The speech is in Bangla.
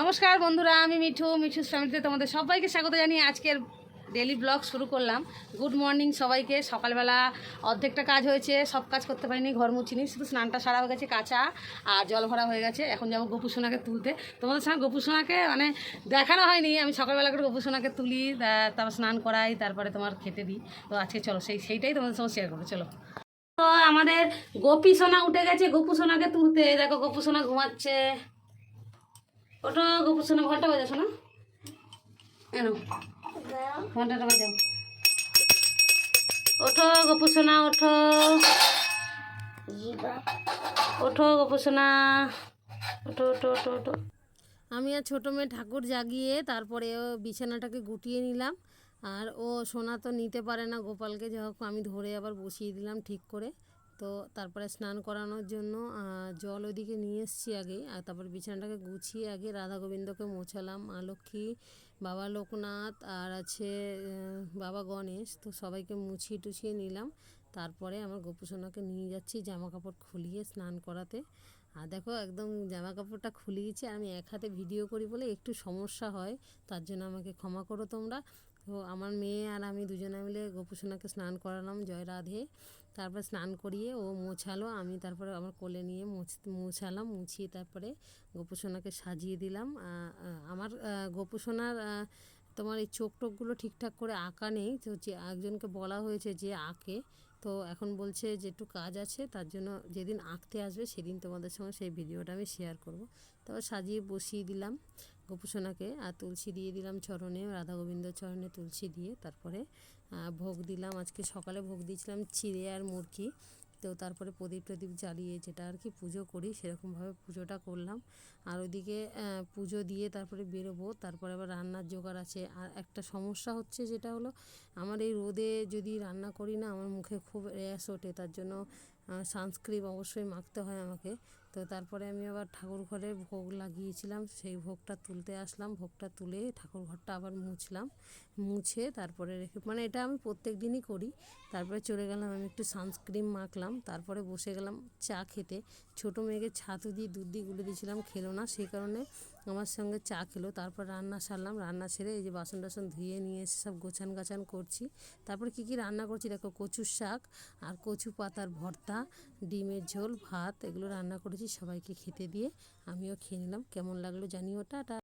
নমস্কার বন্ধুরা, আমি মিঠু মিঠু ফ্যামিলিতে তোমাদের সবাইকে স্বাগত জানিয়ে আজকের ডেলি ব্লগ শুরু করলাম। গুড মর্নিং সবাইকে, সকালবেলা অর্ধেকটা কাজ হয়েছে, সব কাজ করতে পারিনি, ঘর মুছিনি, শুধু স্নানটা সারা হয়ে গেছে, কাঁচা আর জল ভরা হয়ে গেছে। এখন যাব গোপু সোনাকে তুলতে। তোমাদের সঙ্গে গোপু সোনাকে মানে দেখানো হয়নি, আমি সকালবেলা করে গোপু সোনাকে তুলি তারপর স্নান করাই, তারপরে তোমার খেতে দিই। তো আজকে চলো, সেই, সেইটাই তোমাদের সঙ্গে শেয়ার করব, চলো। তো আমাদের গোপী সোনা উঠে গেছে গোপু সোনাকে তুলতে। দেখো গোপু সোনা ঘুমাচ্ছে। ওটা গোপু সোনা ঘণ্টা বাজা শোনা এনো, ঘন্টাটা বাজাও। ওঠো গোপু সোনা ওঠো। ওঠো গোপু সোনা ওঠো ওঠো ওঠো ওঠো। আমি আর ছোটো মেয়ে ঠাকুর জাগিয়ে তারপরে ও বিছানাটাকে গুটিয়ে নিলাম। আর ও সোনা তো নিতে পারে না গোপালকে, যাই আমি ধরে আবার বসিয়ে দিলাম ঠিক করে। তো তারপরে স্নান করানোর জন্য জল ওদিকে নিয়ে এসেছি আগে, আর তারপর বিছানাটাকে গুছিয়ে আগে রাধা গোবিন্দকে মোছালাম, মা লক্ষ্মী, বাবা লোকনাথ, আর আছে বাবা গণেশ, তো সবাইকে মুছিয়ে টুছিয়ে নিলাম। তারপরে আমার গোপুসোনাকে নিয়ে যাচ্ছি জামা কাপড় খুলিয়ে স্নান করাতে। আর দেখো একদম জামা কাপড়টা খুলিয়েছি আমি এক হাতে ভিডিও করি বলে একটু সমস্যা হয়, তার জন্য আমাকে ক্ষমা করো তোমরা। তো আমার মেয়ে আর আমি দুজনে মিলে গোপুসোনাকে স্নান করালাম জয় রাধে তারপর স্নান করিয়ে ও মোছালো, আমি তারপরে আমার কোলে নিয়ে মোছালাম, মুছিয়ে তারপরে গোপুসোনাকে সাজিয়ে দিলাম। আমার গোপুসোনার তোমার এই চোখ টোকগুলো ঠিকঠাক করে আঁকা নেই, তো যে একজনকে বলা হয়েছে যে আঁকে, তো এখন বলছে যে একটু কাজ আছে, তার জন্য যেদিন আঁকতে আসবে সেদিন তোমাদের সঙ্গে সেই ভিডিওটা আমি শেয়ার করব। তারপর সাজিয়ে বসিয়ে দিলাম। গোপুসোনাকে আর তুলসী দিয়ে দিলাম চরণে রাধা গোবিন্দ চরণে তুলসী দিয়ে, তারপরে ভোগ দিলাম। আজকে সকালে ভোগ দিয়েছিলাম চিড়ে আর মুরগি তো তারপরে প্রদীপ টদীপ জ্বালিয়ে যেটা আর কি পুজো করি, সেরকমভাবে পুজোটা করলাম। আর ওইদিকে পুজো দিয়ে তারপরে বেরোবো, তারপরে আবার রান্নার জোগাড় আছে। আর একটা সমস্যা হচ্ছে যেটা হলো, আমার এই রোদে যদি রান্না করি না, আমার মুখে খুব র্যাশ ওঠে। তার জন্য সানস্ক্রিন অবশ্যই মাখতে হয় আমাকে। তো তারপরে আমি আবার ঠাকুর ঘরে ভোগ লাগিয়েছিলাম, সেই ভোগটা তুলতে আসলাম, ভোগটা তুলে ঠাকুর ঘরটা আবার মুছলাম, মুছে তারপরে রেখে মানে এটা আমি প্রত্যেক দিনই করি। তারপরে চলে গেলাম, আমি একটু সানস্ক্রিন মাখলাম, তারপরে বসে গেলাম চা খেতে। ছোটো মেয়েকে ছাতু দিয়ে দুধ দিয়ে গুলে দিয়েছিলাম, খেলো না, সেই কারণে আমার সঙ্গে চা খেলো। তারপর রান্না সারলাম, রান্না সেরে এই যে বাসন টাসন ধুয়ে নিয়ে এসে সব গোছান গাছান করছি। তারপরে কী কী রান্না করছি দেখো, কচুর শাক আর কচু পাতার ভর্তা, ডিমের ঝোল, ভাত, এগুলো রান্না করেছি। সবাইকে খেতে দিয়ে। আমিও খেয়ে নিলাম। কেমন লাগল জানিও। ওটা